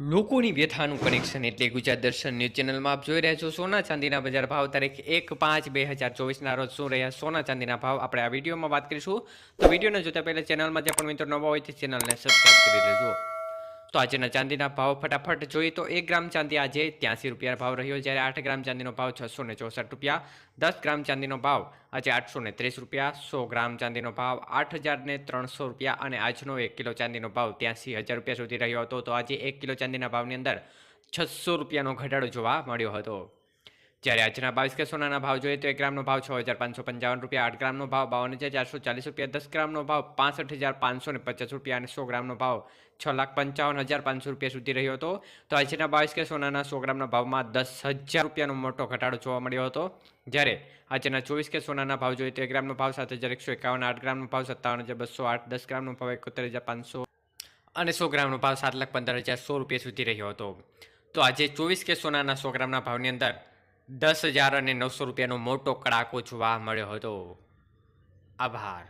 લોકોની વ્યથાનું કનેક્શન એટલે ગુજરાત દર્શન ન્યૂઝ ચેનલમાં આપ જોઈ રહ્યા છો સોના ચાંદીના બજાર ભાવ તારીખ એક પાંચ બે હજાર ચોવીસના રોજ શું રહ્યા? સોના ચાંદીના ભાવ આપણે આ વિડીયોમાં વાત કરીશું. તો વિડીયોને જોતા પહેલાં ચેનલમાં જે પણ મિત્રો નવા હોય તે ચેનલને સબસ્ક્રાઈબ કરી લેજો. તો આજના ચાંદીના ભાવ ફટાફટ જોઈએ તો એક ગ્રામ ચાંદી આજે ત્યાંસી રૂપિયા ભાવ રહ્યો, જ્યારે આઠ ગ્રામ ચાંદીનો ભાવ છસો ને ચોસઠ રૂપિયા, દસ ગ્રામ ચાંદીનો ભાવ આજે આઠસો ને ત્રીસ રૂપિયા, સો ગ્રામ ચાંદીનો ભાવ આઠ હજાર ને ત્રણસો રૂપિયા અને આજનો એક કિલો ચાંદીનો ભાવ ત્યાંસી હજાર રૂપિયા સુધી રહ્યો હતો. તો આજે એક કિલો ચાંદીના ભાવની અંદર છસો રૂપિયાનો ઘટાડો જોવા મળ્યો હતો. જ્યારે આજના બાવીસ કે સોનાના ભાવ જોઈએ તો એક ગ્રામનો ભાવ છ હજાર પાંચસો પંચાવન રૂપિયા, આઠ ગ્રામનો ભાવ બાવન હજાર ચારસો ચાલીસ રૂપિયા, દસ ગ્રામનો ભાવ પાસઠ હજાર પાંચસો ને પચાસ રૂપિયા અને સો ગ્રામનો ભાવ છ લાખ પંચાવન હજાર પાંચસો રૂપિયા સુધી રહ્યો હતો. તો આજના બાવીસ કે સોનાના સો ગ્રામના ભાવમાં દસ હજાર રૂપિયાનો મોટો ઘટાડો જોવા મળ્યો હતો. જ્યારે આજના ચોવીસ કે સોનાના ભાવ જોઈએ તો એક ગ્રામનો ભાવ સાત હજાર એકસો એકાવન, આઠ ગ્રામનો ભાવ સત્તાવન હજાર બસો આઠ, દસ ગ્રામનો ભાવ એકોતેર હજાર પાંચસો અને સો ગ્રામનો ભાવ સાત લાખ પંદર હજાર સો રૂપિયા સુધી રહ્યો હતો. તો આજે ચોવીસ કે સોનાના સો ગ્રામના ભાવની અંદર દસ હજાર અને નવસો રૂપિયાનો મોટો કડાકો જોવા મળ્યો હતો. આભાર.